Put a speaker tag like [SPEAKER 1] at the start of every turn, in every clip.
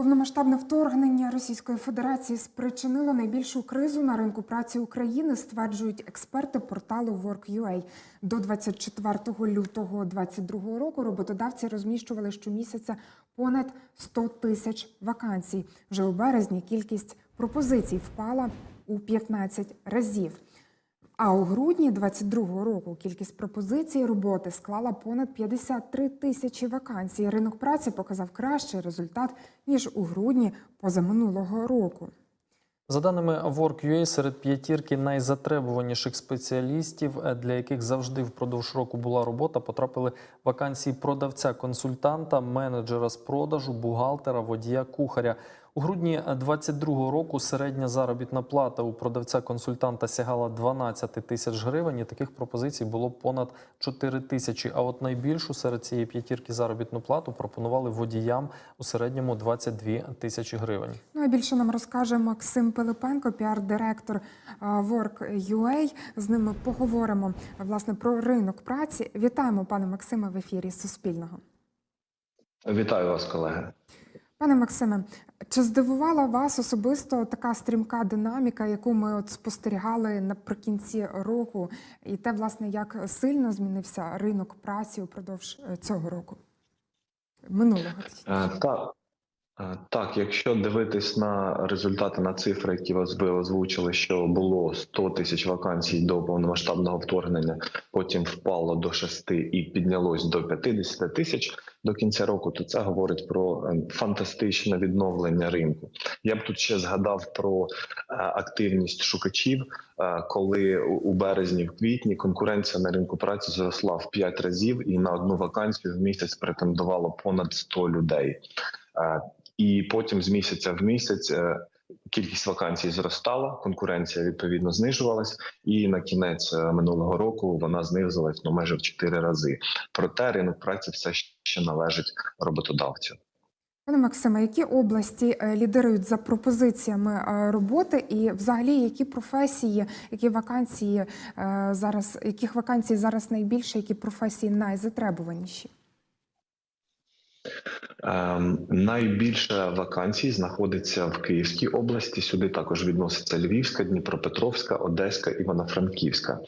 [SPEAKER 1] Повномасштабне вторгнення Російської Федерації спричинило найбільшу кризу на ринку праці України, стверджують експерти порталу Work.ua. До 24 лютого 2022 року роботодавці розміщували щомісяця понад 100 тисяч вакансій. Вже у березні кількість пропозицій впала у 15 разів. А у грудні 22-го року кількість пропозицій роботи склала понад 53 тисячі вакансій. Ринок праці показав кращий результат ніж у грудні позаминулого року.
[SPEAKER 2] За даними Work.ua, серед п'ятірки найзатребуваніших спеціалістів, е, для яких завжди впродовж року була робота, потрапили вакансії продавця, консультанта, менеджера з продажу, бухгалтера, водія, кухаря. У грудні 2022 року середня заробітна плата у продавця-консультанта сягала 12 тисяч гривень. І таких пропозицій було понад 4 тисячі. А от найбільшу серед цієї п'ятірки заробітну плату пропонували водіям у середньому 22 тисячі гривень.
[SPEAKER 1] Ну а більше нам розкаже Максим Пилипенко, піар-директор Work.ua. З ними поговоримо власне про ринок праці. Вітаємо, пане Максиме, в ефірі Суспільного.
[SPEAKER 3] Вітаю вас, колеги.
[SPEAKER 1] Пане Максиме, чи здивувала вас особисто така стрімка динаміка, яку ми от спостерігали наприкінці року, і те, власне, як сильно змінився ринок праці упродовж е, цього року? Минулого.
[SPEAKER 3] Е, Так, так, якщо дивитись на результати на цифри, які вас ви озвучили, що було 100 тисяч вакансій до повномасштабного вторгнення, потім впало до 6 і піднялось до 50 тисяч до кінця року, то це говорить про е, фантастичне відновлення ринку. Я б тут ще згадав про е, активність шукачів, е, коли у березні, в квітні конкуренція на ринку праці зросла в 5 разів, і на одну вакансію в місяць претендувало понад 100 людей. І потім з місяця в місяць е, кількість вакансій зростала, конкуренція відповідно знижувалась, і на кінець е, минулого року вона знизилась ну майже в 4 рази. Проте ринок праці все ще належить роботодавцю.
[SPEAKER 1] Пане Максиме, які області е, лідирують за пропозиціями роботи, і взагалі які професії, які вакансії зараз, яких вакансій зараз найбільше, які професії найзатребуваніші?
[SPEAKER 3] Ем, найбільше вакансій знаходиться в Київській області. Сюди також відноситься Львівська, Дніпропетровська, Одеська, Івано-Франківська.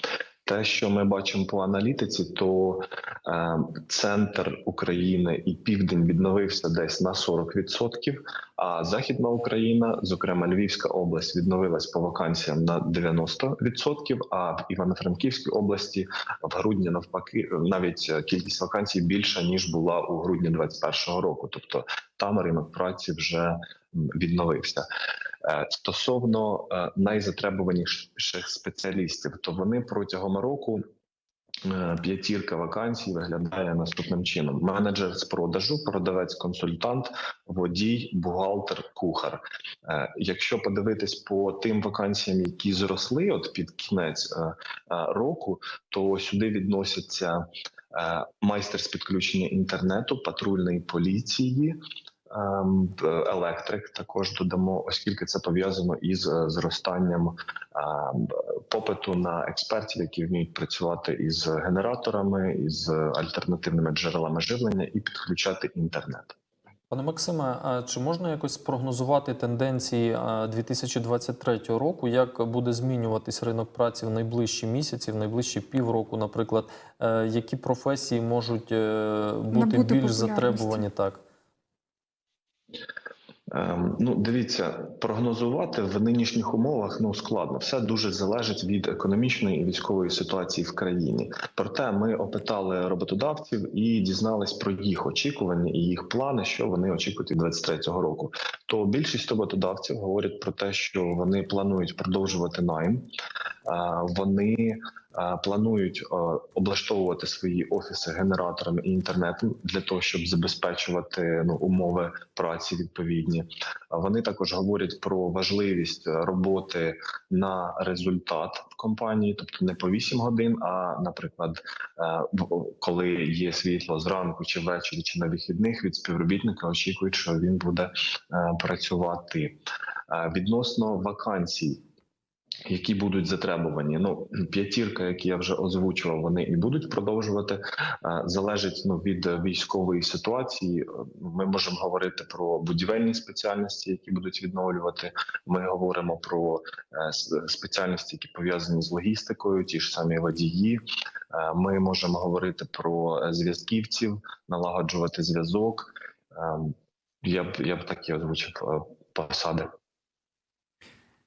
[SPEAKER 3] Те, що ми бачимо по аналітиці, то е, центр України і південь відновився десь на 40%, а Західна Україна, зокрема Львівська область, відновилась по вакансіям на 90%, А в Івано-Франківській області в грудні навпаки навіть кількість вакансій більша ніж була у грудні 2021 року. Тобто там ринок праці вже відновився. Е, Стосовно е, найзатребуваніших спеціалістів, то вони протягом року. е, П'ятірка вакансій виглядає наступним чином: менеджер з продажу, продавець-консультант, водій, бухгалтер, кухар. Якщо подивитись по тим вакансіям, які зросли от під кінець року, то сюди відносяться майстер з підключення інтернету, патрульної поліції. Ем, Електрик також додамо, оскільки це пов'язано із е, зростанням ем, попиту на експертів, які вміють працювати із генераторами, із альтернативними джерелами живлення і підключати інтернет.
[SPEAKER 2] Пане Максиме, а чи можна якось спрогнозувати тенденції а, 2023 року? Як буде змінюватись ринок праці в найближчі місяці, в найближчі півроку, наприклад, Е, які професії можуть е, бути
[SPEAKER 1] Набути
[SPEAKER 2] більш затребувані? Так.
[SPEAKER 3] Ем, Ну, дивіться, прогнозувати в нинішніх умовах ну складно. Все дуже залежить від економічної і військової ситуації в країні. Проте ми опитали роботодавців і дізнались про їх очікування і їх плани, що вони очікують від 23-го року. То більшість роботодавців говорять про те, що вони планують продовжувати найм. Е, Вони планують облаштовувати свої офіси генераторами і інтернетом для того, щоб забезпечувати ну умови праці відповідні. Вони також говорять про важливість роботи на результат в компанії, тобто не по 8 годин, а наприклад, е, коли є світло зранку чи ввечері, чи на вихідних від співробітника очікують, що він буде е, працювати Е, відносно вакансій. Які будуть затребувані. Ну п'ятірка, які я вже озвучував, вони і будуть продовжувати. Е, Залежить ну від військової ситуації. Ми можемо говорити про будівельні спеціальності, які будуть відновлювати. Ми говоримо про е, спеціальності, які пов'язані з логістикою, ті ж самі водії. Е, Ми можемо говорити про е, зв'язківців, налагоджувати зв'язок. Е, Я б я б такі озвучив е, посади.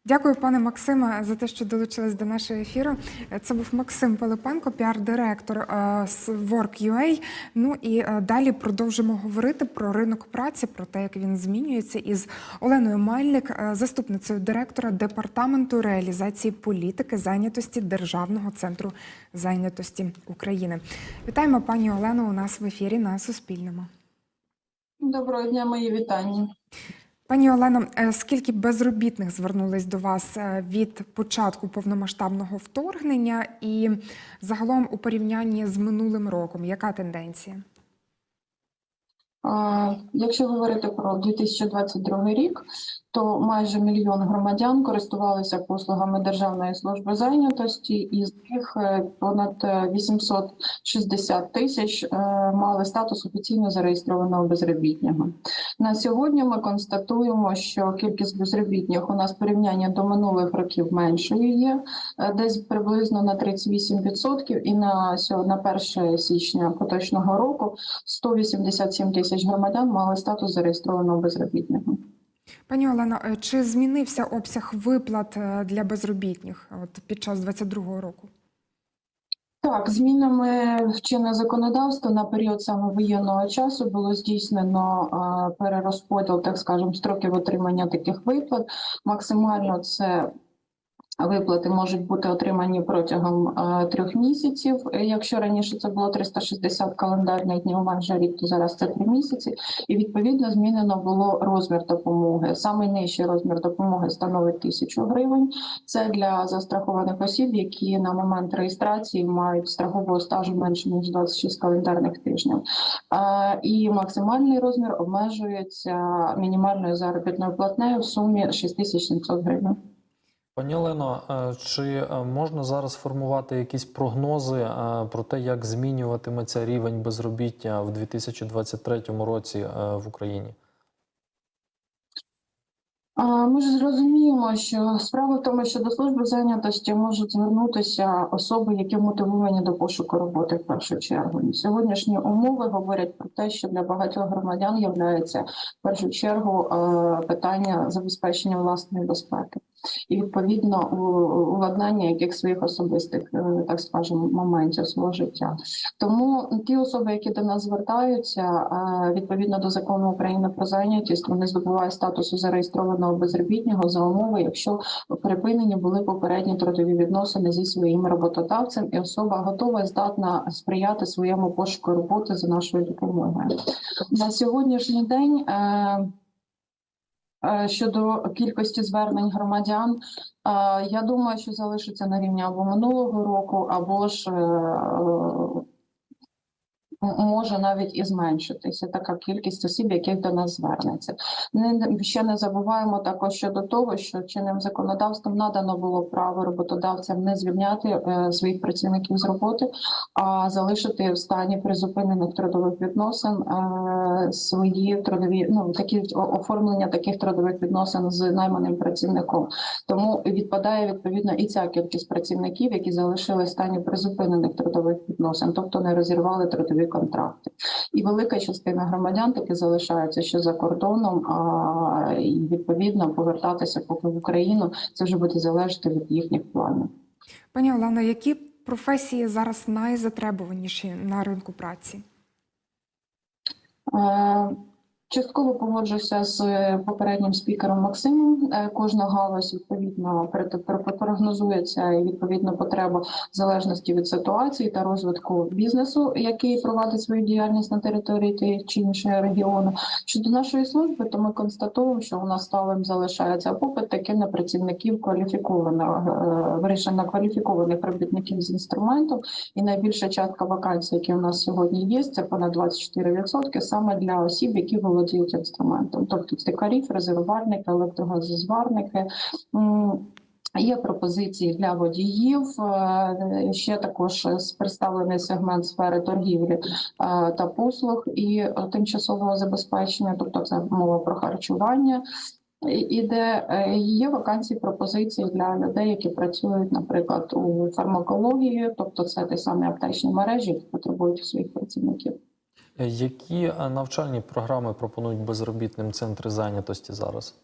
[SPEAKER 1] Дякую, пане Максиме, за те, що долучились до нашого ефіру. Це був Максим Пилипенко, піар-директор е, з Work.ua. Ну і е, далі продовжимо говорити про ринок праці, про те, як він змінюється, із Оленою Мальник, е, заступницею директора департаменту реалізації політики зайнятості Державного центру зайнятості України. Вітаємо пані Олену у нас в ефірі на Суспільному.
[SPEAKER 4] Доброго дня, мої вітання.
[SPEAKER 1] Пані Олено, е, скільки безробітних звернулись до вас е, від початку повномасштабного вторгнення, і загалом у порівнянні з минулим роком, яка тенденція?
[SPEAKER 4] Якщо говорити про 2022 рік, то майже мільйон громадян користувалися послугами Державної служби зайнятості, і з них е, понад е, 860 тисяч е, мали статус офіційно зареєстрованого безробітного. На сьогодні ми констатуємо, що кількість безробітних у нас в порівнянні до минулих років меншою є, е, десь приблизно на 38%, і на на 1 січня поточного року 187 тисяч громадян мали статус зареєстрованого безробітного.
[SPEAKER 1] Пані Олено, е, чи змінився обсяг виплат е, для безробітних от під час 2022 року?
[SPEAKER 4] Так, змінами в чинне законодавство на період саме воєнного часу було здійснено е, перерозподіл, так скажемо, строків отримання таких виплат. Максимально це виплати можуть бути отримані протягом е, трьох місяців. Якщо раніше це було 360 календарних днів, майже рік, то зараз це три місяці. І відповідно змінено було розмір допомоги. Саме нижчий розмір допомоги становить тисячу гривень. Це для застрахованих осіб, які на момент реєстрації мають страхового стажу менше ніж 26 календарних тижнів. Е, І максимальний розмір обмежується мінімальною заробітною платнею в сумі 6700 гривень.
[SPEAKER 2] Пані Олено, е, чи е, можна зараз формувати якісь прогнози е, про те, як змінюватиметься рівень безробіття в 2023 році в Україні?
[SPEAKER 4] Ми ж зрозуміємо, що справа в тому, що до служби зайнятості можуть звернутися особи, які мотивовані до пошуку роботи в першу чергу. Сьогоднішні умови говорять про те, що для багатьох громадян являється в першу чергу питання забезпечення власної безпеки і відповідно уладнання яких своїх особистих, е, так скажемо, моментів свого життя. Тому ті особи, які до нас звертаються, е, відповідно до закону України про зайнятість, вони здобувають статусу зареєстрованого безробітного за умови, якщо припинені були попередні трудові відносини зі своїм роботодавцем, і особа готова і здатна сприяти своєму пошуку роботи за нашою допомогою. На сьогоднішній день. Е, Щодо кількості звернень громадян, е, я думаю, що залишиться на рівні або минулого року, або ж е, може навіть і зменшитися така кількість осіб, яких до нас звернеться. Не ще не забуваємо також щодо того, що чинним законодавством надано було право роботодавцям не звільняти е, своїх працівників з роботи, а залишити в стані призупинених трудових відносин е, свої трудові ну такі оформлення таких трудових відносин з найманим працівником. Тому відпадає відповідно і ця кількість працівників, які залишились в стані призупинених трудових відносин, тобто не розірвали трудові контракти. І велика частина громадян таки залишається, ще за кордоном, а і відповідно повертатися поки в Україну. Це вже буде залежати від їхніх планів.
[SPEAKER 1] Пані Олено, які професії зараз найзатребуваніші на ринку праці?
[SPEAKER 4] Частково погоджуся з е, попереднім спікером Максимом. Е, Кожна галузь відповідно прогнозується і відповідно потреба в залежності від ситуації та розвитку бізнесу, який провадить свою діяльність на території тієї чи іншого регіону. Щодо нашої служби, то ми констатуємо, що у нас сталим залишається попит таки на працівників кваліфікованого е, вирішення кваліфікованих робітників з інструментом. І найбільша частка вакансій, які у нас сьогодні є, це понад 24% саме для осіб, які володіють інструментом, тобто цикарі, фрезерувальники, електрогазозварники. Є пропозиції для водіїв. е, Ще також представлений сегмент сфери торгівлі е, та послуг і е, тимчасового забезпечення, тобто це мова про харчування. І- де є вакансії пропозиції для людей, які працюють, наприклад, у фармакології, тобто це ті самі аптечні мережі, які потребують своїх працівників.
[SPEAKER 2] Які е, навчальні програми пропонують безробітним центри зайнятості зараз?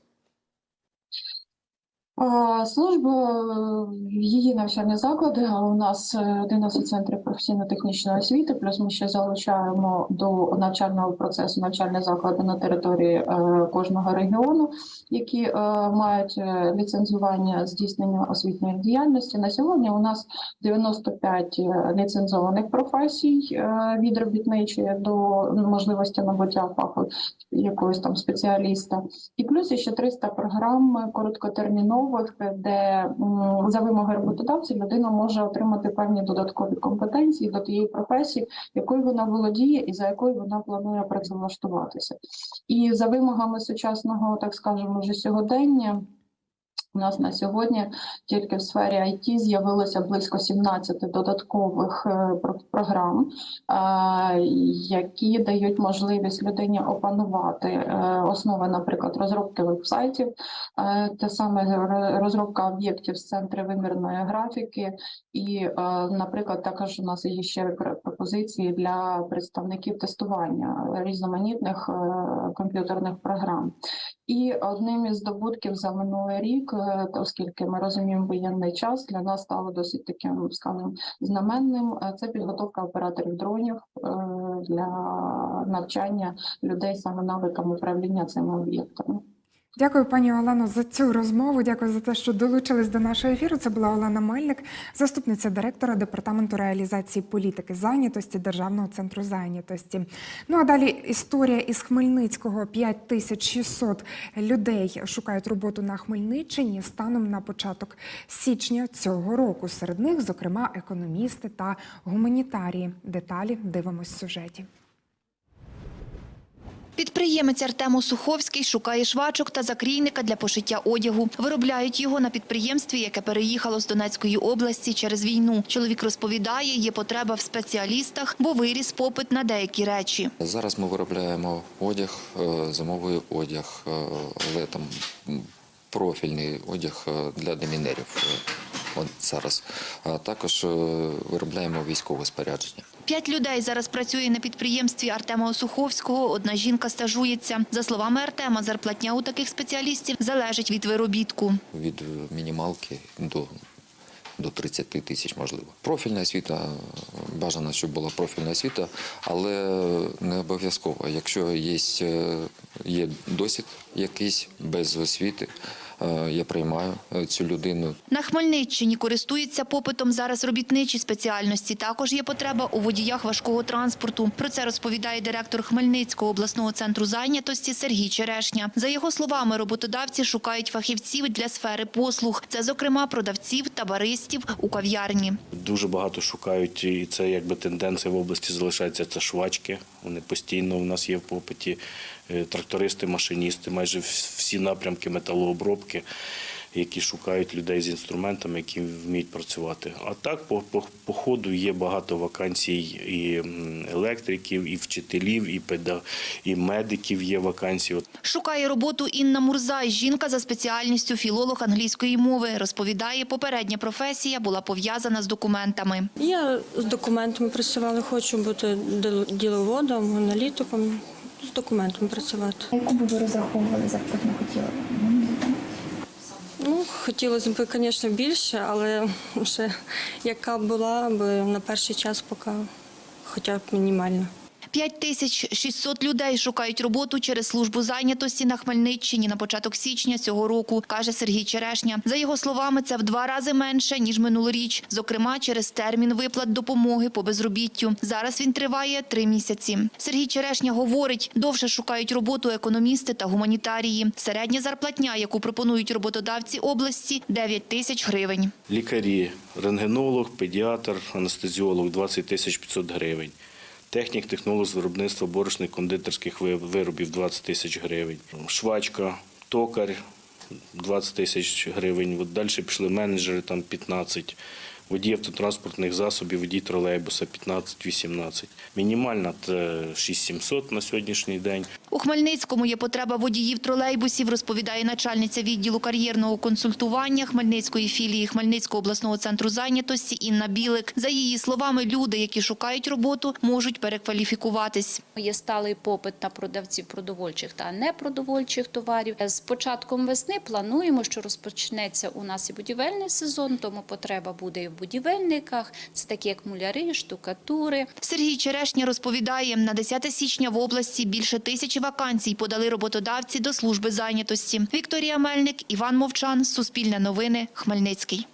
[SPEAKER 4] А, Служба е, її навчальні заклади. А у нас е, 11 центрів професійно-технічної освіти. Плюс ми ще залучаємо до навчального процесу навчальні заклади на території е, кожного регіону, які е, мають е, ліцензування здійснення освітньої діяльності. На сьогодні у нас 95 ліцензованих професій е, від робітничої до можливості набуття фаху якогось там спеціаліста. І плюс ще 300 програм короткотермінових, де за вимоги роботодавця людина може отримати певні додаткові компетенції до тієї професії, якою вона володіє і за якою вона планує працевлаштуватися. І за вимогами сучасного, так скажемо, вже сьогодення. У нас на сьогодні тільки в сфері IT з'явилося близько 17 додаткових е, програм, е, які дають можливість людині опанувати е, основи, наприклад, розробки вебсайтів, те саме розробка об'єктів з центру вимірної графіки, і, наприклад, також у нас є ще пропозиції для представників тестування різноманітних комп'ютерних програм. І одним із здобутків за минулий рік, е, оскільки ми розуміємо воєнний час, для нас стало досить таким, скажімо, знаменним. е, Це підготовка операторів дронів е, для навчання людей саме навикам управління цими об'єктами.
[SPEAKER 1] Дякую, пані Олено, за цю розмову. Дякую за те, що долучились до нашого ефіру. Це була Олена Мельник, заступниця директора департаменту реалізації політики зайнятості Державного центру зайнятості. Ну а далі історія із Хмельницького. 5600 людей шукають роботу на Хмельниччині станом на початок січня цього року. Серед них, зокрема, економісти та гуманітарії. Деталі дивимось в сюжеті.
[SPEAKER 5] Підприємець Артем Осуховський шукає швачок та закрійника для пошиття одягу. Виробляють його на підприємстві, яке переїхало з Донецької області через війну. Чоловік розповідає, є потреба в спеціалістах, бо виріс попит на деякі речі.
[SPEAKER 6] Зараз ми виробляємо одяг, е, зимовий одяг, е, але там профільний одяг е, для демінерів. От зараз. А також е, виробляємо військове спорядження.
[SPEAKER 5] П'ять людей зараз працює на підприємстві Артема Осуховського. Одна жінка стажується. За словами Артема, зарплатня у таких спеціалістів залежить від виробітку.
[SPEAKER 6] Від мінімалки до, до 30 тисяч, можливо. Профільна освіта, бажано, щоб була профільна освіта, але не обов'язково. Якщо є, е, є досвід якийсь без освіти, я приймаю е, цю людину.
[SPEAKER 5] На Хмельниччині користуються попитом зараз робітничі спеціальності. Також є потреба у водіях важкого транспорту. Про це розповідає директор Хмельницького обласного центру зайнятості Сергій Черешня. За його словами, роботодавці шукають фахівців для сфери послуг. Це, зокрема, продавців та баристів у кав'ярні.
[SPEAKER 7] Дуже багато шукають, і це якби тенденція в області залишається. Це швачки. Вони постійно у нас є в попиті. Е, Трактористи, машиністи, майже всі напрямки металообробки, які шукають людей з інструментами, які вміють працювати. А так, по, по, по ходу є багато вакансій і електриків, і вчителів, і педа, і медиків є вакансії.
[SPEAKER 5] Шукає роботу Інна Мурзай. Жінка за спеціальністю філолог англійської мови. Розповідає, попередня професія була пов'язана з документами.
[SPEAKER 8] Я з документами працювала, хочу бути діловодом, аналітиком, з документами працювати.
[SPEAKER 9] Яку би ви розраховували зарплатну хотіли?
[SPEAKER 8] Ну, хотілося б, звісно, більше, але ще яка була б на перший час поки хоча б мінімальна.
[SPEAKER 5] 5600 людей шукають роботу через службу зайнятості на Хмельниччині на початок січня цього року, каже Сергій Черешня. За його словами, це в два рази менше, ніж минулоріч. Зокрема, через термін виплат допомоги по безробіттю. Зараз він триває три місяці. Сергій Черешня говорить, довше шукають роботу економісти та гуманітарії. Середня зарплатня, яку пропонують роботодавці області – 9 тисяч гривень.
[SPEAKER 7] Лікарі, рентгенолог, педіатр, анестезіолог 20 тисяч 500 гривень. Технік, технолог з виробництва борошних кондитерських виробів 20 тисяч гривень. Швачка, токар 20 тисяч гривень. От далі пішли менеджери, там 15. Водій автотранспортних засобів, водій тролейбуса 15-18. Мінімальна це 6700 на сьогоднішній день.
[SPEAKER 5] У Хмельницькому є потреба водіїв тролейбусів, розповідає начальниця відділу кар'єрного консультування Хмельницької філії Хмельницького обласного центру зайнятості Інна Білик. За її словами, люди, які шукають роботу, можуть перекваліфікуватись.
[SPEAKER 10] Є сталий попит на продавців продовольчих та непродовольчих товарів. З початком весни плануємо, що розпочнеться у нас і будівельний сезон, тому потреба буде і в будівельниках. Це такі як муляри, штукатури.
[SPEAKER 5] Сергій Черешня розповідає, на 10 січня в області більше тисячі вакансій подали роботодавці до служби зайнятості. Вікторія Мельник, Іван Мовчан, Суспільне новини, Хмельницький.